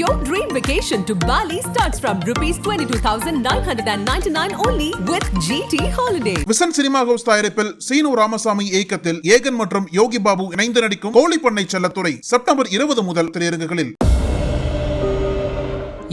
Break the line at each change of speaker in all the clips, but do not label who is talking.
Your dream vacation to Bali starts from rupees 22,999 only with GT Holiday.
Vision Cinema House தயாரிப்பில் சீனு ராமசாமி இயக்கத்தில் ஏகன் மற்றும் யோகி பாபு இணைந்து நடிக்கும் கோழிப்பண்ணை செல்லத்துறை செப்டம்பர் இருபது முதல் திரையரங்குகளில்.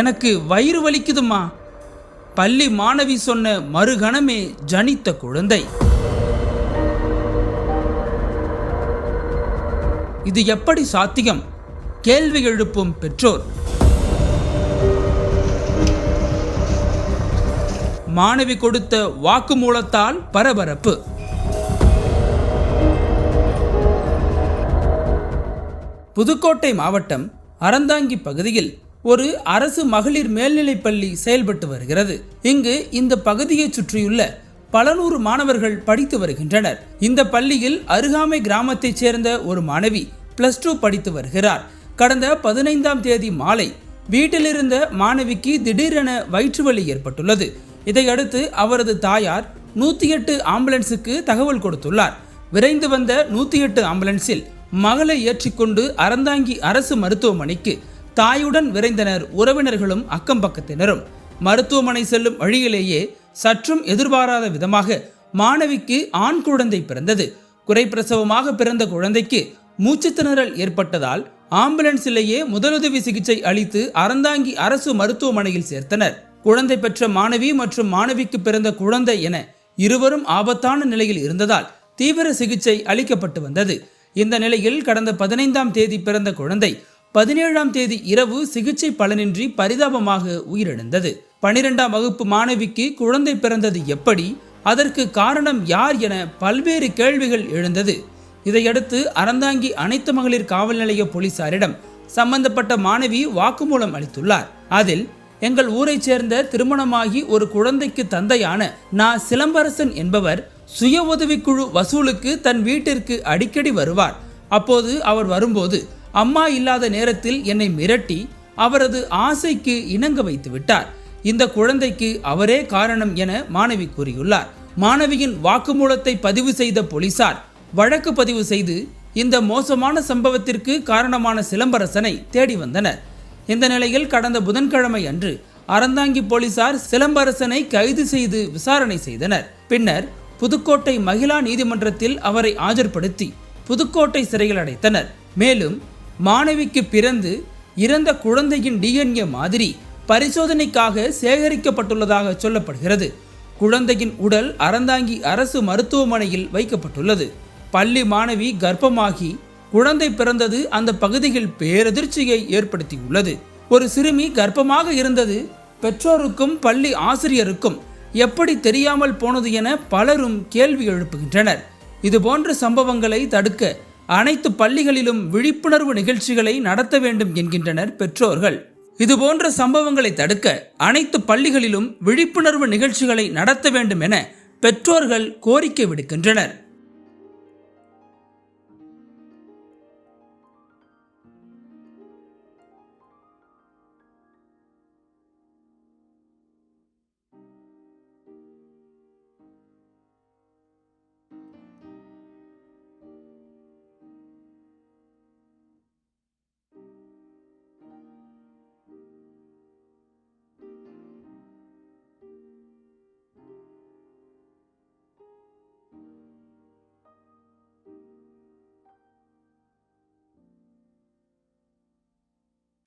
எனக்கு வயிறு வலிக்குதுமா பள்ளி மாணவி சொன்ன மறுகணமே ஜனித்த குழந்தை. இது எப்படி சாத்தியம்? கேள்வி எழுப்பும் பெற்றோர். மாணவி கொடுத்த வாக்குமூலத்தால் பரபரப்பு. புதுக்கோட்டை மாவட்டம் அறந்தாங்கி பகுதியில் ஒரு அரசு மகளிர் மேல்நிலைப் பள்ளி செயல்பட்டு வருகிறது. இங்கு இந்த பகுதியை சுற்றியுள்ள பல நூறு மாணவர்கள் படித்து வருகின்றனர். இந்த பள்ளியில் அருகாமை கிராமத்தைச் சேர்ந்த ஒரு மாணவி பிளஸ் டூ படித்து வருகிறார். கடந்த பதினைந்தாம் தேதி மாலை வீட்டிலிருந்த மாணவிக்கு திடீரென வயிற்று வலி ஏற்பட்டுள்ளது. இதையடுத்து அவரது தாயார் நூற்றி எட்டு ஆம்புலன்ஸுக்கு தகவல் கொடுத்துள்ளார். விரைந்து வந்த நூற்றி எட்டு ஆம்புலன்ஸில் மகளை ஏற்றிக்கொண்டு அறந்தாங்கி அரசு மருத்துவமனைக்கு தாயுடன் விரைந்தனர் உறவினர்களும் அக்கம் பக்கத்தினரும் மருத்துவமனை செல்லும் வழியிலேயே சற்றும் எதிர்பாராத விதமாக மாணவிக்கு ஆண் குழந்தை பிறந்தது. குறைப்பிரசவமாக பிறந்த குழந்தைக்கு மூச்சுத்திணறல் ஏற்பட்டதால் ஆம்புலன்ஸிலேயே முதலுதவி சிகிச்சை அளித்து அறந்தாங்கி அரசு மருத்துவமனையில் சேர்த்தனர். குழந்தை பெற்ற மாணவி மற்றும் மாணவிக்கு பிறந்த குழந்தை என இருவரும் ஆபத்தான நிலையில் இருந்ததால் தீவிர சிகிச்சை அளிக்கப்பட்டு வந்தது. இந்த நிலையில் கடந்த பதினைந்தாம் தேதி பிறந்த குழந்தை பதினேழாம் தேதி இரவு சிகிச்சை பலனின்றி பரிதாபமாக உயிரிழந்தது. பனிரெண்டாம் வகுப்பு மாணவிக்கு குழந்தை பிறந்தது எப்படி? அதற்கு காரணம் யார் என பல்வேறு கேள்விகள் எழுந்தது. இதையடுத்து அறந்தாங்கி அனைத்து மகளிர் காவல் நிலைய போலீசாரிடம் சம்பந்தப்பட்ட மாணவி வாக்குமூலம் அளித்துள்ளார். அதில் எங்கள் ஊரைச் சேர்ந்த திருமணமாகி ஒரு குழந்தைக்கு தந்தையான நா. சிலம்பரசன் என்பவர் சுய உதவிக்குழு வசூலுக்கு தன் வீட்டிற்கு அடிக்கடி வருவார். அப்போது அவர் வரும்போது அம்மா இல்லாத நேரத்தில் என்னை மிரட்டி அவரது ஆசைக்கு இணங்க வைத்து விட்டார். இந்த குழந்தைக்கு அவரே காரணம் என மாணவி கூறியுள்ளார். மாணவியின் வாக்குமூலத்தை பதிவு செய்த போலீசார் வழக்கு பதிவு செய்து இந்த மோசமான சம்பவத்திற்கு காரணமான சிலம்பரசனை தேடி வந்தனர். இந்த நிலையில் கடந்த புதன்கிழமை அன்று அறந்தாங்கி போலீசார் சிலம்பரசனை கைது செய்து விசாரணை செய்தனர். பின்னர் புதுக்கோட்டை மகிழா நீதிமன்றத்தில் அவரை ஆஜர்படுத்தி புதுக்கோட்டை சிறையில் அடைத்தனர். மேலும் மாணவிக்கு பிறந்து இறந்த குழந்தையின் டிஎன்ஏ மாதிரி பரிசோதனைக்காக சேகரிக்கப்பட்டுள்ளதாக சொல்லப்படுகிறது. குழந்தையின் உடல் அறந்தாங்கி அரசு மருத்துவமனையில் வைக்கப்பட்டுள்ளது. பள்ளி மாணவி கர்ப்பமாகி குழந்தை பிறந்தது அந்த பகுதியில் பேரதிர்ச்சியை ஏற்படுத்தியுள்ளது. ஒரு சிறுமி கர்ப்பமாக இருந்தது. பெற்றோருக்கும் பள்ளி ஆசிரியருக்கும் எப்படி தெரியாமல் போனது என பலரும் கேள்வி எழுப்புகின்றனர். இதுபோன்ற சம்பவங்களை தடுக்க அனைத்து பள்ளிகளிலும் விழிப்புணர்வு நிகழ்ச்சிகளை நடத்த வேண்டும் என்கின்றனர் பெற்றோர்கள். இதுபோன்ற சம்பவங்களை தடுக்க அனைத்து பள்ளிகளிலும் விழிப்புணர்வு நிகழ்ச்சிகளை நடத்த வேண்டும் என பெற்றோர்கள் கோரிக்கை விடுக்கின்றனர்.